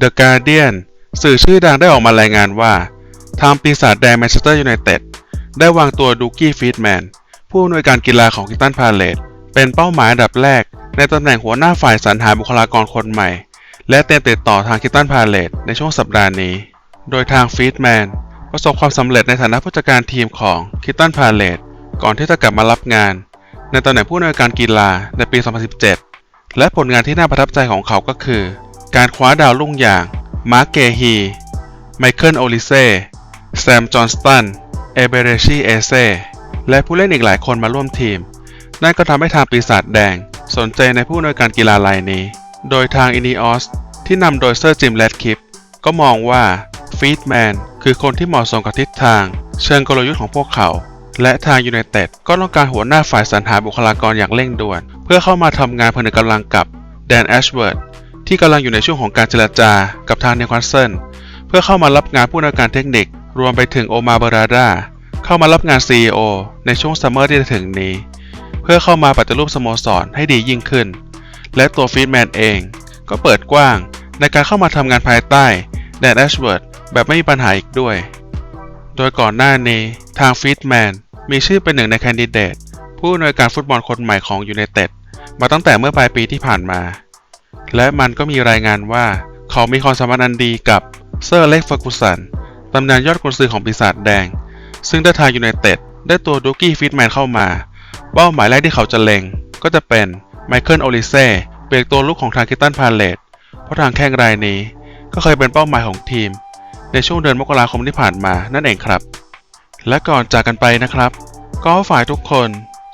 The Guardian สื่อชื่อดังได้ออกมารายงานว่า ทางปีศาจแดงแมนเชสเตอร์ยูไนเต็ดได้วางตัวดูกี้ฟีดแมนผู้อำนวยการกีฬาของคิตันพาเลตเป็นเป้าหมายดับแรก ในตำแหน่งหัวหน้าฝ่ายสรรหาบุคลากรคนใหม่ และเตรียมติดต่อทางคิตันพาเลตในช่วงสัปดาห์นี้ โดยทางฟีดแมนประสบความสำเร็จในฐานะผู้จัดการทีมของคิตันพาเลตก่อนที่จะกลับมารับงาน ในตำแหน่งผู้อำนวยการกีฬาในปี 2017 และผลงานที่น่าประทับใจของเขาก็คือ การคว้าดาวรุ่งอย่าง มาร์กเกฮี ไมเคิลโอลิเซ่ แซม จอห์นสตัน เอเบเรชีเอเซ่ และผู้เล่นอีกหลายคนมาร่วมทีม นั่นก็ทำให้ทางปีศาจแดง สนใจในผู้อำนวยการกีฬารายนี้ โดยทางอินิออสที่นำโดยเซอร์จิมแรดคิป ก็มองว่าฟีดแมนคือคนที่เหมาะสมกับทิศทาง เชิงกลยุทธ์ของพวกเขา และทางยูไนเต็ดก็ต้องการหัวหน้าฝ่ายสรรหาบุคลากรอย่างเร่งด่วน เพื่อเข้ามาทำงานผนึกกำลังกับแดนแอชเวิร์ด ที่กำลังอยู่ในช่วงของการเจรจากับทางเนวคาสเซิลเพื่อเข้ามารับงานผู้อำนวยการเทคนิค รวมไปถึงโอมาเบราดาเข้ามารับงาน CEO ในช่วงซัมเมอร์ที่จะถึงนี้ เพื่อเข้ามาปฏิรูปสโมสรให้ดียิ่งขึ้น และตัวฟีดแมนเองก็เปิดกว้างในการเข้ามาทำงานภายใต้แดนแอชเวิร์ดแบบไม่มีปัญหาอีกด้วย โดยก่อนหน้านี้ทางฟีดแมนมีชื่อเป็นหนึ่งในแคนดิเดตผู้อำนวยการฟุตบอลคนใหม่ของยูไนเต็ดมาตั้งแต่เมื่อปลายปีที่ผ่านมา และมันก็มีรายงานว่า เขามีความสัมพันธ์อันดีกับเซอร์เล็กฟอร์กูสันตำนานยอดกุนซือของปีศาจแดง ซึ่งถ้าทางยูไนเต็ดได้ตัวดูกี้ฟิตแมนเข้ามา เป้าหมายแรกที่เขาจะเล็ง ก็จะเป็นไมเคิลโอลิเซ่เบรกตัวลุกของทางคิตันพาเลตเพราะทางแข้งรายนี้ ก็เคยเป็นเป้าหมายของทีม ในช่วงเดือนมกราคมที่ผ่านมานั่นเองครับ และก่อนจากกันไปนะครับ ก็ฝ่ายทุกคน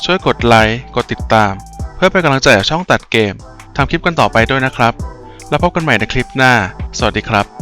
ช่วยกดไลค์กดติดตาม เพื่อเป็นกำลังใจกับช่องตัดเกม ทำคลิปกันต่อไปด้วยนะครับ แล้วพบกันใหม่ในคลิปหน้า สวัสดีครับ